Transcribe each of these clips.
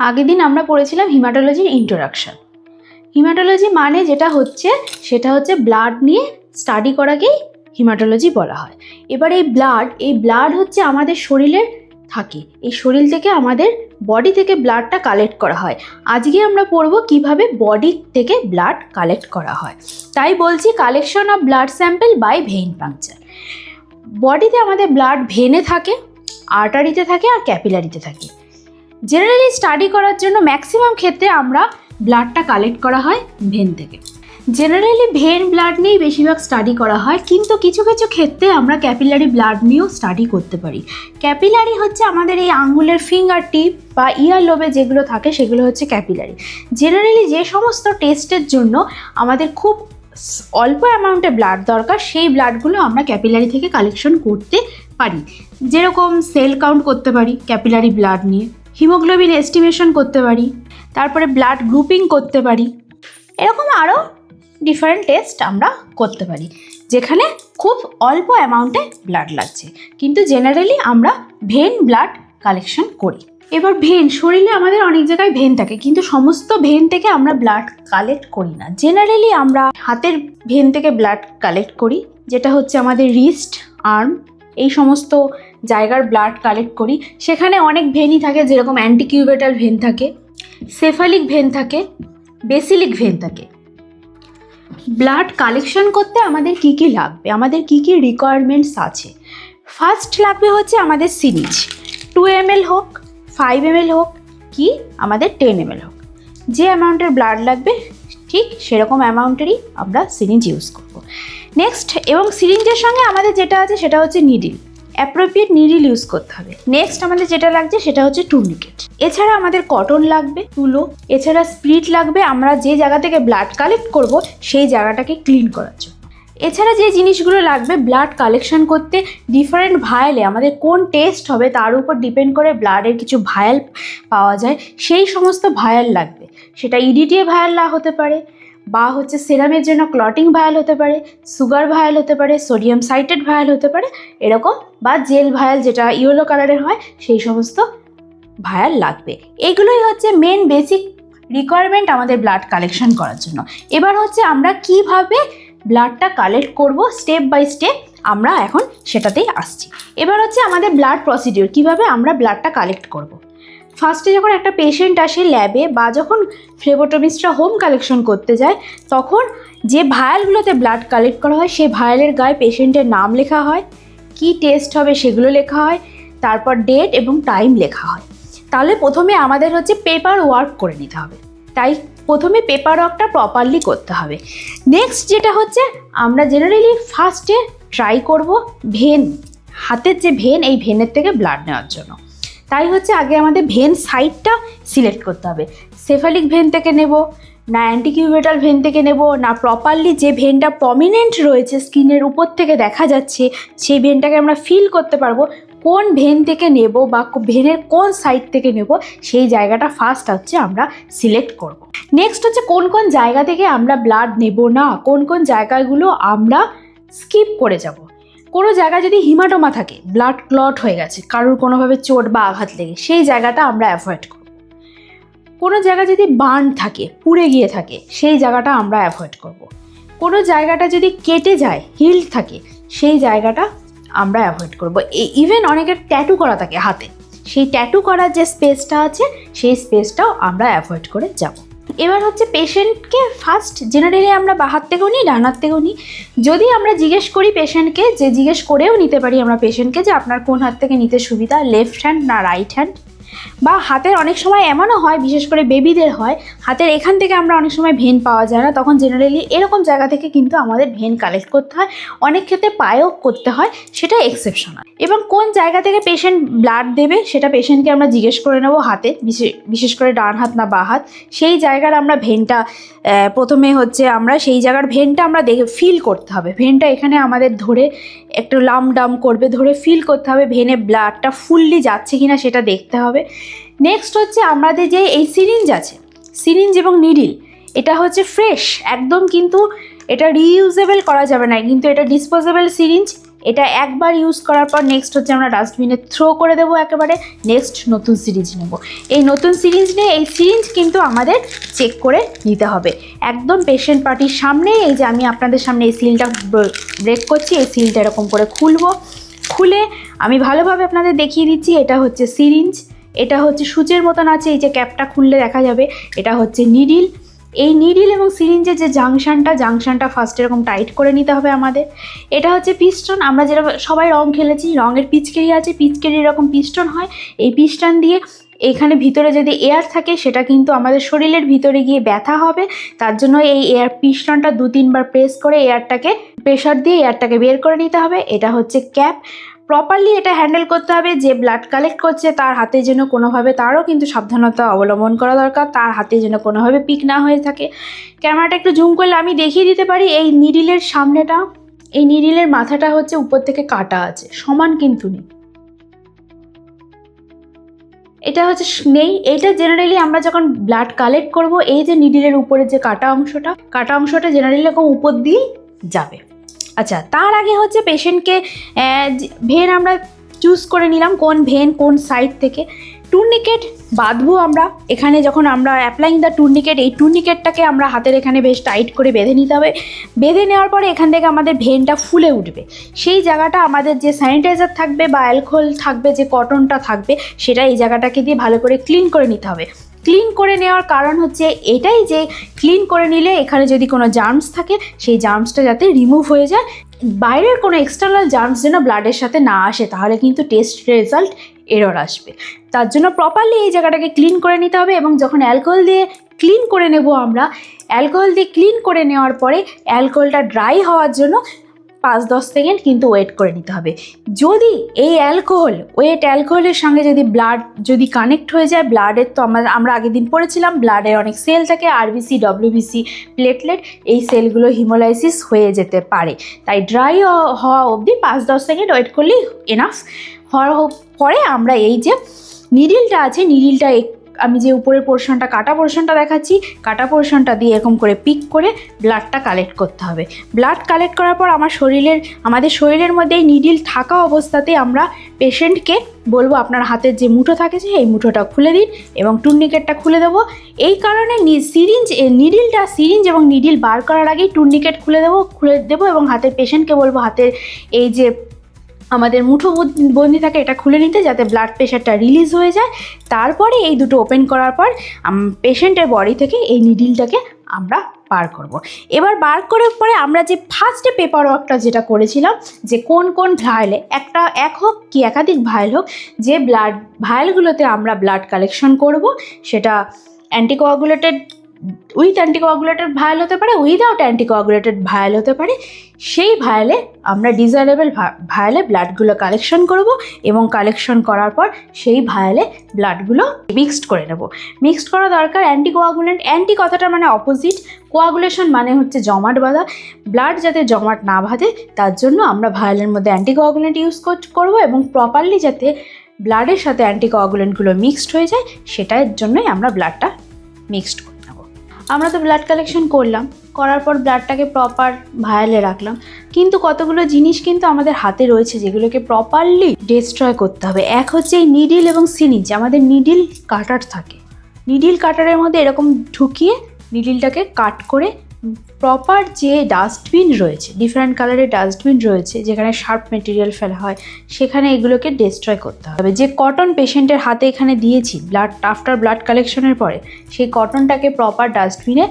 আগের দিন আমরা পড়েছিলাম হিমাটোলজির ইন্ট্রোডাকশন হিমাটোলজি মানে যেটা হচ্ছে, সেটা হচ্ছে ব্লাড নিয়ে স্টাডি করাকেই হিমাটোলজি বলা হয়। এবার এই ব্লাড এই ব্লাড হচ্ছে আমাদের শরীরের থাকে। এই শরীর থেকে আমাদের বডি থেকে ব্লাডটা কালেক্ট করা হয়। আজকে আমরা পড়ব কীভাবে বডি থেকে ব্লাড কালেক্ট করা হয়। তাই বলছি collection of blood sample by vein puncture বডিতে আমাদের ব্লাড ভেনে থাকে আর্টারিতে থাকে আর ক্যাপিলারিতে থাকে। জেনারেলি স্টাডি করার জন্য ম্যাক্সিমাম ক্ষেত্রে আমরা ব্লাডটা কালেক্ট করা হয় ভেন থেকে। জেনারেলি ভেন ব্লাড নিয়েই বেশিরভাগ স্টাডি করা হয়, কিন্তু কিছু কিছু ক্ষেত্রে আমরা ক্যাপিলারি ব্লাড নিয়েও স্টাডি করতে পারি। ক্যাপিলারি হচ্ছে আমাদের এই আঙ্গুলের ফিঙ্গার টিপ বা ইয়ার লোবে যেগুলো থাকে, সেগুলো হচ্ছে ক্যাপিলারি জেনারেলি যে সমস্ত টেস্টের জন্য আমাদের খুব অল্প অ্যামাউন্টে ব্লাড দরকার, সেই ব্লাডগুলো আমরা ক্যাপিলারি থেকে কালেকশন করতে পারি। যেরকম সেল কাউন্ট করতে পারি ক্যাপিলারি ব্লাড নিয়ে। হিমোগ্লোবিন এস্টিমেশন করতে পারি, তারপরে ব্লাড গ্রুপিং করতে পারি, এরকম আরও ডিফারেন্ট টেস্ট আমরা করতে পারি, যেখানে খুব অল্প অ্যামাউন্টে ব্লাড লাগছে। কিন্তু জেনারেলি আমরা ভেন ব্লাড কালেকশন করি। এবার ভেন শরীরে আমাদের অনেক জায়গায় ভেন থাকে, কিন্তু সমস্ত ভেন থেকে আমরা ব্লাড কালেক্ট করি না। জেনারেলি আমরা হাতের ভেন থেকে ব্লাড কালেক্ট করি, যেটা হচ্ছে আমাদের রিস্ট আর্ম এই সমস্ত জায়গার ব্লাড কালেক্ট করি। সেখানে অনেক ভেনই থাকে, যেরকম অ্যান্টিকিউবেটাল ভেন থাকে সেফালিক ভেন থাকে বেসিলিক ভেন থাকে। ব্লাড কালেকশন করতে আমাদের কি কি লাগবে? আমাদের কি কি রিকোয়ারমেন্টস আছে? ফার্স্ট লাগবে হচ্ছে আমাদের সিরিজ টু এম এল হোক ফাইভ এম হোক, কি? আমাদের টেন এম হোক। যে অ্যামাউন্টের ব্লাড লাগবে, ঠিক সেরকম অ্যামাউন্টেরই আমরা সিরিঞ্জ ইউজ করব। নেক্সট এবং সিরিঞ্জের সঙ্গে আমাদের যেটা আছে সেটা হচ্ছে নিডিল অ্যাপ্রোপ্রিয়েট নিডিল ইউজ করতে হবে। নেক্সট আমাদের যেটা লাগছে সেটা হচ্ছে টুর্নিকেট এছাড়া আমাদের কটন লাগবে, তুলো। এছাড়া স্প্রিট লাগবে, আমরা যে জায়গা থেকে ব্লাড কালেক্ট করব, সেই জায়গাটাকে ক্লিন করার জন্য। এছাড়া যে জিনিসগুলো লাগবে ব্লাড কালেকশন করতে ডিফারেন্ট ভায়ালে আমাদের কোন টেস্ট হবে তার উপর ডিপেন্ড করে ব্লাডের কিছু ভায়াল পাওয়া যায়। সেই সমস্ত ভায়াল লাগবে। সেটা ইডিটিএ ভায়াল না হতে পারে বা হচ্ছে সেরামের জন্য ক্লটিং ভায়াল হতে পারে সুগার ভায়াল হতে পারে সোডিয়াম সাইটেড ভায়াল হতে পারে, এরকম বা জেল ভায়াল যেটা ইয়েলো কালারের হয়, সেই সমস্ত ভায়াল লাগবে। এগুলোই হচ্ছে মেন বেসিক রিকোয়ারমেন্ট আমাদের ব্লাড কালেকশন করার জন্য। এবার হচ্ছে আমরা কীভাবে ব্লাডটা কালেক্ট করব স্টেপ বাই স্টেপ আমরা এখন সেটাতেই আসছি। এবার হচ্ছে আমাদের ব্লাড প্রসিডিওর কীভাবে আমরা ব্লাডটা কালেক্ট করব। ফার্স্টে যখন একটা পেশেন্ট আসে ল্যাবে বা যখন ফ্লেবোটমিস্টরা হোম কালেকশন করতে যায়, তখন যে ভায়ালগুলোতে ব্লাড কালেক্ট করা হয় সেই ভায়ালের গায়ে পেশেন্টের নাম লেখা হয়, কি টেস্ট হবে সেগুলো লেখা হয়, তারপর ডেট এবং টাইম লেখা হয়। তাহলে প্রথমে আমাদের হচ্ছে পেপার ওয়ার্ক করে নিতে হবে। তাই প্রথমে পেপার ওয়ার্কটা প্রপারলি করতে হবে। নেক্সট যেটা হচ্ছে, আমরা জেনারেলি ফার্স্টে ট্রাই করব ভেন হাতের যে ভেন এই ভেনের থেকে ব্লাড নেওয়ার জন্য। তাই হচ্ছে আগে আমাদের ভেন সাইডটা সিলেক্ট করতে হবে। সেফালিক ভেন থেকে নেব, না অ্যান্টিকিউবেটাল ভেন থেকে নেব, না প্রপারলি যে ভেনটা প্রমিনেন্ট রয়েছে স্কিনের উপর থেকে দেখা যাচ্ছে, সেই ভেনটাকে আমরা ফিল করতে পারব। কোন ভেন থেকে নেব বা ভেনের কোন সাইড থেকে নেব, সেই জায়গাটা ফার্স্ট হচ্ছে আমরা সিলেক্ট করব। নেক্সট হচ্ছে কোন কোন জায়গা থেকে আমরা ব্লাড নেব না, কোন কোন জায়গাগুলো আমরা স্কিপ করে যাব। কোনো জায়গায় যদি হিমাটোমা থাকে ব্লাড ক্লট হয়ে গেছে, কারোর কোনোভাবে চোট বা আঘাত লেগে, সেই জায়গাটা আমরা অ্যাভয়েড করব। কোনো জায়গায় যদি বার্ন থাকে, পুড়ে গিয়ে থাকে, সেই জায়গাটা আমরা অ্যাভয়েড করব। কোনো জায়গাটা যদি কেটে যায় হিল থাকে, সেই জায়গাটা আমরা অ্যাভয়েড করব। ইভেন অনেকের ট্যাটু করা থাকে হাতে, সেই ট্যাটু করার যে স্পেসটা আছে, সেই স্পেসটাও আমরা অ্যাভয়েড করে যাব। এবার হচ্ছে পেশেন্টকে ফার্স্ট জেনারেলি আমরা বাহার থেকেও নিই ডান হাত থেকেও নিই। যদি আমরা জিজ্ঞেস করি পেশেন্টকে যে জিজ্ঞেস করেও নিতে পারি আমরা পেশেন্টকে যে আপনার কোন হাত থেকে নিতে সুবিধা লেফট হ্যান্ড না রাইট হ্যান্ড বা হাতের অনেক সময় এমনও হয়, বিশেষ করে বেবিদের হয়, হাতের এখান থেকে আমরা অনেক সময় ভেন পাওয়া যায় না, তখন জেনারেলি এরকম জায়গা থেকে কিন্তু আমাদের ভেন কালেক্ট করতে হয়। অনেক ক্ষেত্রে পায়েও করতে হয়, সেটা এক্সেপশনাল এবং কোন জায়গা থেকে পেশেন্ট ব্লাড দেবে, সেটা পেশেন্টকে আমরা জিজ্ঞেস করে নেব হাতে, বিশে- বিশেষ করে ডান হাত না বা হাত। সেই জায়গার আমরা ভেনটা প্রথমে হচ্ছে আমরা সেই জায়গার ভেনটা আমরা দেখে ফিল করতে হবে। ভেনটা এখানে আমাদের ধরে একটু লাম ডাম করবে, ধরে ফিল করতে হবে, ভেনে ব্লাডটা ফুললি যাচ্ছে কিনা সেটা দেখতে হবে। নেক্সট হচ্ছে আমাদের যে এই সিরিঞ্জ আছে সিরিঞ্জ এবং নিডিল এটা হচ্ছে ফ্রেশ একদম কিন্তু এটা রিইউজেবল করা যাবে না, কিন্তু এটা ডিসপোজেবল সিরিঞ্জ এটা একবার ইউজ করার পর নেক্সট হচ্ছে আমরা ডাস্টবিনে থ্রো করে দেবো একেবারে নেক্সট নতুন সিরিজ নেব। এই নতুন সিরিজ নিয়ে এই সিরিজ কিন্তু আমাদের চেক করে নিতে হবে। একদম পেশেন্ট পার্টির সামনে এই যে আমি আপনাদের সামনে এই সিলটা ব্রেক করছি, এই সিলটা এরকম করে খুলবো। খুলে আমি ভালোভাবে আপনাদের দেখিয়ে দিচ্ছি, এটা হচ্ছে সিরিঞ্জ এটা হচ্ছে সূচের মতন আছে, এই যে ক্যাপটা খুললে দেখা যাবে। এটা হচ্ছে নিডিল। এই নিডিল এবং সিরিঞ্জের যে জাংশনটা জাংশনটা ফার্স্ট এরকম টাইট করে নিতে হবে আমাদের। এটা হচ্ছে পিস্টন আমরা যেটা সবাই রং খেলেছি, রঙের পিচকেরি আছে পিচকেরি এরকম পিস্টন হয়। এই পিস্টন দিয়ে এখানে ভিতরে যদি এয়ার থাকে, সেটা কিন্তু আমাদের শরীরের ভিতরে গিয়ে ব্যথা হবে। তার জন্য এই এয়ার পিস্টনটা দু তিনবার প্রেস করে এয়ারটাকে প্রেশার দিয়ে এয়ারটাকে বের করে নিতে হবে। এটা হচ্ছে ক্যাপ প্রপারলি এটা হ্যান্ডেল করতে হবে, যে ব্লাড কালেক্ট করছে তার হাতে যেন কোনোভাবে তারও কিন্তু সাবধানতা অবলম্বন করা দরকার, তার হাতে যেন কোনোভাবে পিক না হয়ে থাকে। ক্যামেরাটা একটু জুম করলে আমি দেখিয়ে দিতে পারি, এই নিডিলের সামনেটা, এই নিডিলের মাথাটা হচ্ছে উপর থেকে কাটা আছে, সমান কিন্তু নেই। এটা হচ্ছে নেই, এটা জেনারেলি আমরা যখন ব্লাড কালেক্ট করব, এই যে নিডিলের উপরে যে কাটা অংশটা কাটা অংশটা জেনারেলি এরকম উপর দিয়েই যাবে। আচ্ছা তার আগে হচ্ছে পেশেন্টকে ভেন আমরা চুজ করে নিলাম কোন ভেন কোন সাইড থেকে। টুর্নিকেট বাঁধবো আমরা। এখানে যখন আমরা অ্যাপ্লাইং দ্য টুর্নিকেট এই টুর্নিকেটটাকে আমরা হাতের এখানে বেশ টাইট করে বেঁধে নিতে হবে। বেঁধে নেওয়ার পরে এখান থেকে আমাদের ভেনটা ফুলে উঠবে। সেই জায়গাটা আমাদের যে স্যানিটাইজার থাকবে বা অ্যালকোহল থাকবে, যে কটনটা থাকবে, সেটা এই জায়গাটাকে দিয়ে ভালো করে ক্লিন করে নিতে হবে। ক্লিন করে নেওয়ার কারণ হচ্ছে এটাই যে ক্লিন করে নিলে এখানে যদি কোনো জার্মস থাকে, সেই জার্মসটা যাতে রিমুভ হয়ে যায়। বাইরের কোনো এক্সটার্নাল জার্মস যেন ব্লাডের সাথে না আসে, তাহলে কিন্তু টেস্ট রেজাল্ট এরর আসবে। তার জন্য প্রপারলি এই জায়গাটাকে ক্লিন করে নিতে হবে এবং যখন অ্যালকোহল দিয়ে ক্লিন করে নেব আমরা অ্যালকোহল দিয়ে ক্লিন করে নেওয়ার পরে অ্যালকোহলটা ড্রাই হওয়ার জন্য পাঁচ, দশ সেকেন্ড কিন্তু ওয়েট করে নিতে হবে। যদি এই অ্যালকোহল ওয়েট অ্যালকোহলের সঙ্গে যদি ব্লাড যদি কানেক্ট হয়ে যায় ব্লাডের তো আমরা আমরা আগের দিন পড়েছিলাম ব্লাডের অনেক সেল থাকে আরবিসি ডব্লিউবিসি প্লেটলেট এই সেলগুলো হিমোলাইসিস হয়ে যেতে পারে। তাই ড্রাই হওয়া অবধি পাঁচ, দশ সেকেন্ড ওয়েট করলেই এনাফ হওয়ার পরে আমরা এই যে নিডিলটা আছে নিডিলটা আমি যে উপরের পোর্শনটা কাটা পোর্শনটা দেখাচ্ছি, কাটা পোর্শনটা দিয়ে এরকম করে পিক করে ব্লাডটা কালেক্ট করতে হবে। ব্লাড কালেক্ট করার পর আমার শরীরের, আমাদের শরীরের মধ্যে এই নিডিল থাকা অবস্থাতে আমরা পেশেন্টকে বলব, আপনার হাতের যে মুঠো থাকে এই মুঠোটা খুলে দিন এবং টুর্নিকেটটা খুলে দেবো। এই কারণে সিরিঞ্জ নিডিলটা সিরিঞ্জ এবং নিডিল বার করার আগেই টুর্নিকেট খুলে দেবো খুলে দেবো এবং হাতের পেশেন্টকে বলব, হাতের এই যে আমাদের মুঠো বন্দি- থাকে এটা খুলে নিতে যাতে ব্লাড প্রেশারটা রিলিজ হয়ে যায় তারপরে এই দুটো ওপেন করার পর পেশেন্টের বডি থেকে এই নিডিলটাকে আমরা বার করব। এবার বার করার পরে আমরা যে ফার্স্টে পেপার ওয়ার্কটা যেটা করেছিলাম, যে কোন কোন ভায়ালে একটা এক হোক কি একাধিক ভায়াল হোক, যে ব্লাড ভায়ালগুলোতে আমরা ব্লাড কালেকশন করব, সেটা অ্যান্টিকোয়াগুলেটেড উইথ অ্যান্টিকোয়াগুলেটেড ভায়াল হতে পারে উইদাউট অ্যান্টিকোয়াগুলেটেড ভায়াল হতে পারে, সেই ভায়ালে আমরা ডিজায়ারেবল ভায়ালে ব্লাডগুলো কালেকশন করব এবং কালেকশন করার পর সেই ভায়ালে ব্লাডগুলো মিক্সড করে নেব। মিক্সড করা দরকার অ্যান্টিকোয়াগুলেন্ট অ্যান্টি কথাটা মানে অপোজিট কোয়াগুলেশন মানে হচ্ছে জমাট বাঁধা ব্লাড যাতে জমাট না বাঁধে, তার জন্য আমরা ভায়ালের মধ্যে অ্যান্টিকোয়াগুলেন্ট ইউজ করব এবং প্রপারলি যাতে ব্লাডের সাথে অ্যান্টিকোয়াগুলেন্টগুলো মিক্সড হয়ে যায়, সেটার জন্যই আমরা ব্লাডটা মিক্সড করে। আমরা তো ব্লাড কালেকশন করলাম, করার পর ব্লাডটাকে প্রপার ভায়ালে রাখলাম। কিন্তু কতগুলো জিনিস কিন্তু আমাদের হাতে রয়েছে যেগুলোকে প্রপারলি ডিস্ট্রয় করতে হবে। এক হচ্ছে এই নিডিল এবং সিরিঞ্জ আমাদের নিডিল কাটার থাকে। নিডিল কাটারের মধ্যে এরকম ঢুকিয়ে নিডিলটাকে কাট করে প্রপার যে ডাস্টবিন রয়েছে ডিফারেন্ট কালারের ডাস্টবিন রয়েছে, যেখানে শার্প মেটেরিয়াল ফেলা হয়, সেখানে এগুলোকে ডিস্ট্রয় করতে হবে। যে কটন পেশেন্টের হাতে এখানে দিয়েছি ব্লাড আফটার ব্লাড কালেকশনের পরে, সেই কটনটাকে প্রপার ডাস্টবিনে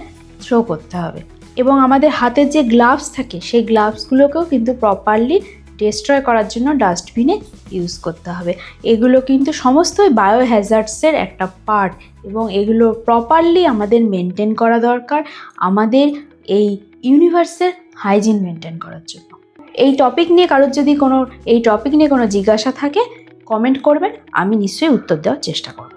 থ্রো করতে হবে। এবং আমাদের হাতের যে গ্লাভস থাকে, সেই গ্লাভসগুলোকেও কিন্তু প্রপারলি ডিস্ট্রয় করার জন্য ডাস্টবিনে ইউজ করতে হবে। এগুলো কিন্তু সমস্তই বায়ো হ্যাজার্ডসের একটা পার্ট এবং এগুলো প্রপারলি আমাদের মেনটেন করা দরকার, আমাদের এই ইউনিভার্সের হাইজিন মেনটেন করার জন্য। এই টপিক নিয়ে কারোর যদি কোনো, এই টপিক নিয়ে কোনো জিজ্ঞাসা থাকে কমেন্ট করবেন, আমি নিশ্চয়ই উত্তর দেওয়ার চেষ্টা করব।